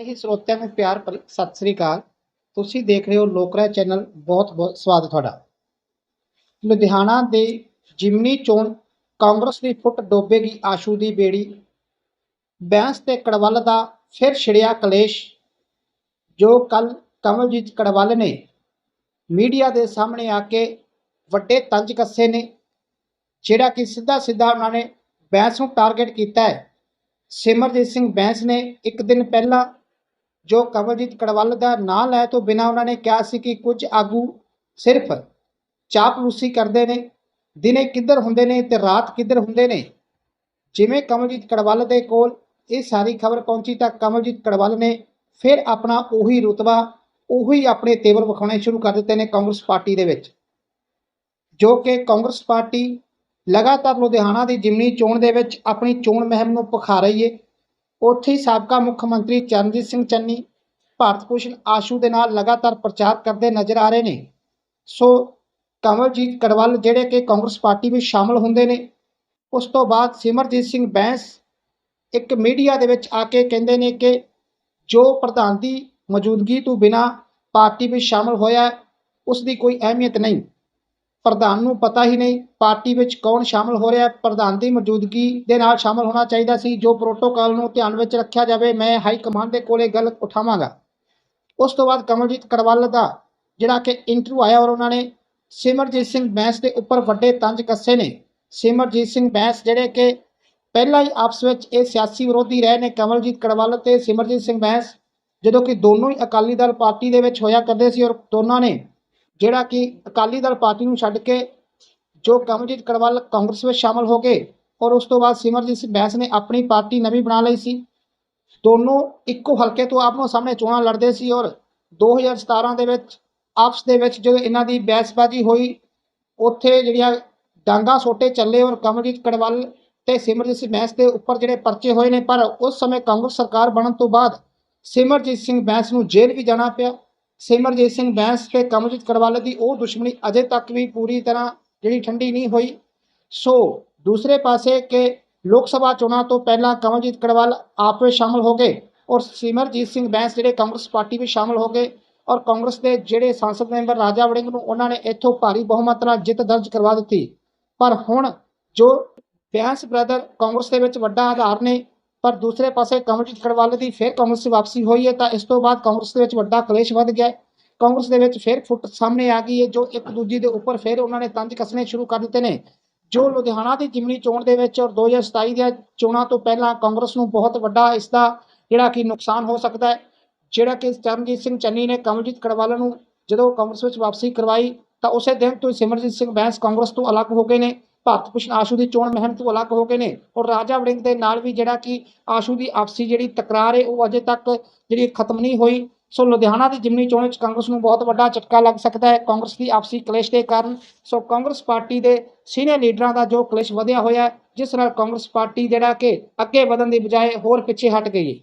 ਹੀ ਸਰੋਤਿਆਂ ਨੂੰ ਪਿਆਰ ਸਤਿ ਸ੍ਰੀ ਅਕਾਲ। ਤੁਸੀਂ ਦੇਖ ਰਹੇ ਹੋ ਲੋਕਰਾ ਚੈਨਲ, ਬਹੁਤ ਬਹੁਤ ਸਵਾਗਤ ਤੁਹਾਡਾ। ਲੁਧਿਆਣਾ ਦੇ ਜਿਮਨੀ ਚੋਣ ਕਾਂਗਰਸ ਦੀ ਫੁੱਟ ਡੋਬੇਗੀ ਆਸ਼ੂ ਦੀ ਬੇੜੀ। ਬੈਂਸ ਤੇ ਕੜਵੱਲ ਦਾ ਫਿਰ ਛਿੜਿਆ ਕਲੇਸ਼, ਜੋ ਕੱਲ ਕਮਲਜੀਤ ਕੜਵੱਲ ਨੇ ਮੀਡੀਆ ਦੇ ਸਾਹਮਣੇ ਆ ਕੇ ਵੱਡੇ ਤੰਜ ਕੱਸੇ ਨੇ, ਜਿਹੜਾ ਕਿ ਸਿੱਧਾ ਸਿੱਧਾ ਉਹਨਾਂ ਨੇ ਬੈਂਸ ਨੂੰ ਟਾਰਗੇਟ ਕੀਤਾ ਹੈ। ਸਿਮਰਜੀਤ ਸਿੰਘ ਬੈਂਸ ਨੇ ਇੱਕ ਦਿਨ ਪਹਿਲਾਂ ਜੋ ਕਮਲਜੀਤ ਕੜਵੱਲ ਦਾ ਨਾਂ ਲੈ ਤੋਂ ਬਿਨਾ ਉਹਨਾਂ ਨੇ ਕਿਹਾ ਸੀ ਕਿ ਕੁਝ ਆਗੂ ਸਿਰਫ ਚਾਪਲੂਸੀ ਕਰਦੇ ਨੇ, ਦਿਨੇ ਕਿੱਧਰ ਹੁੰਦੇ ਨੇ ਤੇ ਰਾਤ ਕਿੱਧਰ ਹੁੰਦੇ ਨੇ? ਜਿਵੇਂ ਕਮਲਜੀਤ ਕੜਵੱਲ ਦੇ ਕੋਲ ਇਹ ਸਾਰੀ ਖਬਰ ਪਹੁੰਚੀ ਤਾਂ ਕਮਲਜੀਤ ਕੜਵੱਲ ਨੇ ਫਿਰ ਆਪਣਾ ਉਹੀ ਰੁਤਬਾ, ਉਹੀ ਆਪਣੇ ਤੇਵਰ ਵਿਖਾਉਣੇ ਸ਼ੁਰੂ ਕਰ ਦਿੱਤੇ ਨੇ ਕਾਂਗਰਸ ਪਾਰਟੀ ਦੇ ਵਿੱਚ। ਜੋ ਕਿ ਕਾਂਗਰਸ ਪਾਰਟੀ ਲਗਾਤਾਰ ਲੁਧਿਆਣਾ ਦੀ ਜਿਮਨੀ ਚੋਣ ਦੇ ਵਿੱਚ ਆਪਣੀ ਚੋਣ ਮਹਿਮ ਨੂੰ ਪਖਾ ਰਹੀ ਏ। ਉੱਥੇ ਹੀ ਸਾਬਕਾ ਮੁੱਖ ਮੰਤਰੀ ਚਰਨਜੀਤ ਸਿੰਘ ਚੰਨੀ, ਭਾਰਤ ਭੂਸ਼ਣ ਆਸ਼ੂ ਦੇ ਨਾਲ ਲਗਾਤਾਰ ਪ੍ਰਚਾਰ ਕਰਦੇ ਨਜ਼ਰ ਆ ਰਹੇ ਨੇ। ਸੋ ਕਮਲਜੀਤ ਕੜਵੱਲ ਜਿਹੜੇ ਕਿ ਕਾਂਗਰਸ ਪਾਰਟੀ ਵਿੱਚ ਸ਼ਾਮਲ ਹੁੰਦੇ ਨੇ, ਉਸ ਤੋਂ ਬਾਅਦ ਸਿਮਰਜੀਤ ਸਿੰਘ ਬੈਂਸ ਇੱਕ ਮੀਡੀਆ ਦੇ ਵਿੱਚ ਆ ਕੇ ਕਹਿੰਦੇ ਨੇ ਕਿ ਜੋ ਪ੍ਰਧਾਨ ਦੀ ਮੌਜੂਦਗੀ ਤੋਂ ਬਿਨਾ ਪਾਰਟੀ ਵਿੱਚ ਸ਼ਾਮਲ ਹੋਇਆ, ਉਸ ਦੀ ਕੋਈ ਅਹਿਮੀਅਤ ਨਹੀਂ। ਪ੍ਰਧਾਨ ਨੂੰ ਪਤਾ ਹੀ ਨਹੀਂ ਪਾਰਟੀ ਵਿੱਚ ਕੌਣ ਸ਼ਾਮਲ ਹੋ ਰਿਹਾ ਹੈ। ਪ੍ਰਧਾਨ ਦੀ ਮੌਜੂਦਗੀ ਦੇ ਨਾਲ ਸ਼ਾਮਲ ਹੋਣਾ ਚਾਹੀਦਾ ਸੀ, ਜੋ ਪ੍ਰੋਟੋਕਾਲ ਨੂੰ ਧਿਆਨ ਵਿੱਚ ਰੱਖਿਆ ਜਾਵੇ, ਮੈਂ ਹਾਈ ਕਮਾਂਡ ਦੇ ਕੋਲੇ ਗੱਲ ਉਠਾਵਾਂਗਾ। ਉਸ ਤੋਂ ਬਾਅਦ ਕਮਲਜੀਤ ਕੜਵਾਲ ਦਾ ਜਿਹੜਾ ਕਿ ਇੰਟਰਵਿਊ ਆਇਆ ਔਰ ਉਹਨਾਂ ਨੇ ਸਿਮਰਜੀਤ ਸਿੰਘ ਬੈਂਸ ਦੇ ਉੱਪਰ ਵੱਡੇ ਤੰਜ ਕੱਸੇ ਨੇ। ਸਿਮਰਜੀਤ ਸਿੰਘ ਬੈਂਸ ਜਿਹੜੇ ਕਿ ਪਹਿਲਾਂ ਹੀ ਆਪਸ ਵਿੱਚ ਇਹ ਸਿਆਸੀ ਵਿਰੋਧੀ ਰਹੇ ਨੇ, ਕਮਲਜੀਤ ਕੜਵਾਲ ਤੇ ਸਿਮਰਜੀਤ ਸਿੰਘ ਬੈਂਸ। ਜਦੋਂ ਕਿ ਦੋਨੋਂ ਹੀ ਅਕਾਲੀ ਦਲ ਪਾਰਟੀ ਦੇ ਵਿੱਚ ਹੋਇਆ ਕਰਦੇ ਸੀ ਔਰ ਦੋਨਾਂ ਨੇ ਜਿਹੜਾ ਕਿ ਅਕਾਲੀ ਦਲ ਪਾਰਟੀ ਨੂੰ ਛੱਡ ਕੇ ਜੋ ਕਮਲਜੀਤ ਕੜਵੱਲ ਕਾਂਗਰਸ ਵਿੱਚ ਸ਼ਾਮਲ ਹੋ ਗਏ ਔਰ ਉਸ ਤੋਂ ਬਾਅਦ ਸਿਮਰਜੀਤ ਸਿੰਘ ਬੈਂਸ ਨੇ ਆਪਣੀ ਪਾਰਟੀ ਨਵੀਂ ਬਣਾ ਲਈ ਸੀ। ਦੋਨੋਂ ਇੱਕੋ ਹਲਕੇ ਤੋਂ ਆਪੋ ਸਾਹਮਣੇ ਚੋਣਾਂ ਲੜਦੇ ਸੀ ਔਰ 2017 ਦੇ ਵਿੱਚ ਆਪਸ ਦੇ ਵਿੱਚ ਜਦੋਂ ਇਹਨਾਂ ਦੀ ਬਹਿਸਬਾਜ਼ੀ ਹੋਈ, ਉੱਥੇ ਜਿਹੜੀਆਂ ਡਾਂਗਾ ਸੋਟੇ ਚੱਲੇ ਔਰ ਕਮਲਜੀਤ ਕੜਵਾਲ ਤੇ ਸਿਮਰਜੀਤ ਸਿੰਘ ਬੈਂਸ ਦੇ ਉੱਪਰ ਜਿਹੜੇ ਪਰਚੇ ਹੋਏ ਨੇ, ਪਰ ਉਸ ਸਮੇਂ ਕਾਂਗਰਸ ਸਰਕਾਰ ਬਣਨ ਤੋਂ ਬਾਅਦ ਸਿਮਰਜੀਤ ਸਿੰਘ ਬੈਂਸ ਨੂੰ ਜੇਲ੍ਹ ਵੀ ਜਾਣਾ ਪਿਆ। ਸਿਮਰਜੀਤ ਸਿੰਘ ਬੈਂਸ ਤੇ ਕਮਲਜੀਤ ਕੜਵੱਲ ਦੀ ਉਹ ਦੁਸ਼ਮਣੀ ਅਜੇ ਤੱਕ ਵੀ ਪੂਰੀ ਤਰ੍ਹਾਂ ਜਿਹੜੀ ਠੰਡੀ ਨਹੀਂ ਹੋਈ। ਸੋ ਦੂਸਰੇ ਪਾਸੇ ਕਿ ਲੋਕ ਸਭਾ ਚੋਣਾਂ ਤੋਂ ਪਹਿਲਾਂ ਕਮਲਜੀਤ ਕੜਵੱਲ ਆਪ ਵਿੱਚ ਸ਼ਾਮਲ ਹੋ ਗਏ ਔਰ ਸਿਮਰਜੀਤ ਸਿੰਘ ਬੈਂਸ ਜਿਹੜੇ ਕਾਂਗਰਸ ਪਾਰਟੀ ਵਿੱਚ ਸ਼ਾਮਲ ਹੋ ਗਏ ਔਰ ਕਾਂਗਰਸ ਦੇ ਜਿਹੜੇ ਸੰਸਦ ਮੈਂਬਰ ਰਾਜਾ ਵੜਿੰਗ ਨੂੰ ਉਹਨਾਂ ਨੇ ਇੱਥੋਂ ਭਾਰੀ ਬਹੁਮਤ ਨਾਲ ਜਿੱਤ ਦਰਜ ਕਰਵਾ ਦਿੱਤੀ। ਪਰ ਹੁਣ ਜੋ ਬੈਂਸ ਬ੍ਰਦਰ ਕਾਂਗਰਸ ਦੇ ਵਿੱਚ ਵੱਡਾ ਆਧਾਰ ਨੇ ਪਰ ਦੂਸਰੇ ਪਾਸੇ ਕਮਲਜੀਤ ਕੜਵੱਲ ਦੀ ਫਿਰ ਕਾਂਗਰਸ 'ਚ ਵਾਪਸੀ ਹੋਈ ਹੈ ਤਾਂ ਇਸ ਤੋਂ ਬਾਅਦ ਕਾਂਗਰਸ ਦੇ ਵਿੱਚ ਵੱਡਾ ਕਲੇਸ਼ ਵੱਧ ਗਿਆ ਕਾਂਗਰਸ ਦੇ ਵਿੱਚ ਫਿਰ ਫੁੱਟ ਸਾਹਮਣੇ ਆ ਗਈ ਹੈ, ਜੋ ਇੱਕ ਦੂਜੀ ਦੇ ਉੱਪਰ ਫਿਰ ਉਹਨਾਂ ਨੇ ਤੰਜ ਕੱਸਣੇ ਸ਼ੁਰੂ ਕਰ ਦਿੱਤੇ ਨੇ। ਜੋ ਲੁਧਿਆਣਾ ਦੀ ਜਿਮਨੀ ਚੋਣ ਦੇ ਵਿੱਚ ਔਰ 2027 ਦੀਆਂ ਚੋਣਾਂ ਤੋਂ ਪਹਿਲਾਂ ਕਾਂਗਰਸ ਨੂੰ ਬਹੁਤ ਵੱਡਾ ਇਸ ਦਾ ਜਿਹੜਾ ਕਿ ਨੁਕਸਾਨ ਹੋ ਸਕਦਾ ਹੈ, ਜਿਹੜਾ ਕਿ ਚਰਨਜੀਤ ਸਿੰਘ ਚੰਨੀ ਨੇ ਕਮਲਜੀਤ ਕੜਵਾਲਾ ਨੂੰ ਜਦੋਂ ਕਾਂਗਰਸ ਵਿੱਚ ਵਾਪਸੀ ਕਰਵਾਈ ਤਾਂ ਉਸੇ ਦਿਨ ਤੋਂ ਸਿਮਰਜੀਤ ਸਿੰਘ ਬੈਂਸ ਕਾਂਗਰਸ ਤੋਂ ਅਲੱਗ ਹੋ ਗਏ ਨੇ। ਭਾਰਤ ਭੂਸ਼ਣ ਆਸ਼ੂ ਦੀ ਚੋਣ ਮਹਿਮ ਤੋਂ ਅਲੱਗ ਹੋ ਗਏ ਨੇ। ਔਰ ਰਾਜਾ ਵੜਿੰਗ ਦੇ ਨਾਲ ਵੀ ਜਿਹੜਾ ਕਿ ਆਸ਼ੂ ਦੀ ਆਪਸੀ ਜਿਹੜੀ ਤਕਰਾਰ ਹੈ ਉਹ ਅਜੇ ਤੱਕ ਜਿਹੜੀ ਖਤਮ ਨਹੀਂ ਹੋਈ। ਸੋ ਲੁਧਿਆਣਾ ਦੀ ਜਿਮਨੀ ਚੋਣ ਵਿੱਚ ਕਾਂਗਰਸ ਨੂੰ ਬਹੁਤ ਵੱਡਾ ਝਟਕਾ ਲੱਗ ਸਕਦਾ ਹੈ। ਕਾਂਗਰਸ ਦੀ ਆਪਸੀ ਕਲੇਸ਼ ਦੇ ਕਾਰਨ ਸੋ ਕਾਂਗਰਸ ਪਾਰਟੀ ਦੇ ਸੀਨੀਅਰ ਲੀਡਰਾਂ ਦਾ ਜੋ ਕਲੇਸ਼ ਵਧਿਆ ਹੋਇਆ ਜਿਸ ਨਾਲ ਕਾਂਗਰਸ ਪਾਰਟੀ ਜਿਹੜਾ ਕਿ ਅੱਗੇ ਵਧਣ ਦੀ ਬਜਾਏ ਹੋਰ ਪਿੱਛੇ ਹਟ ਗਈ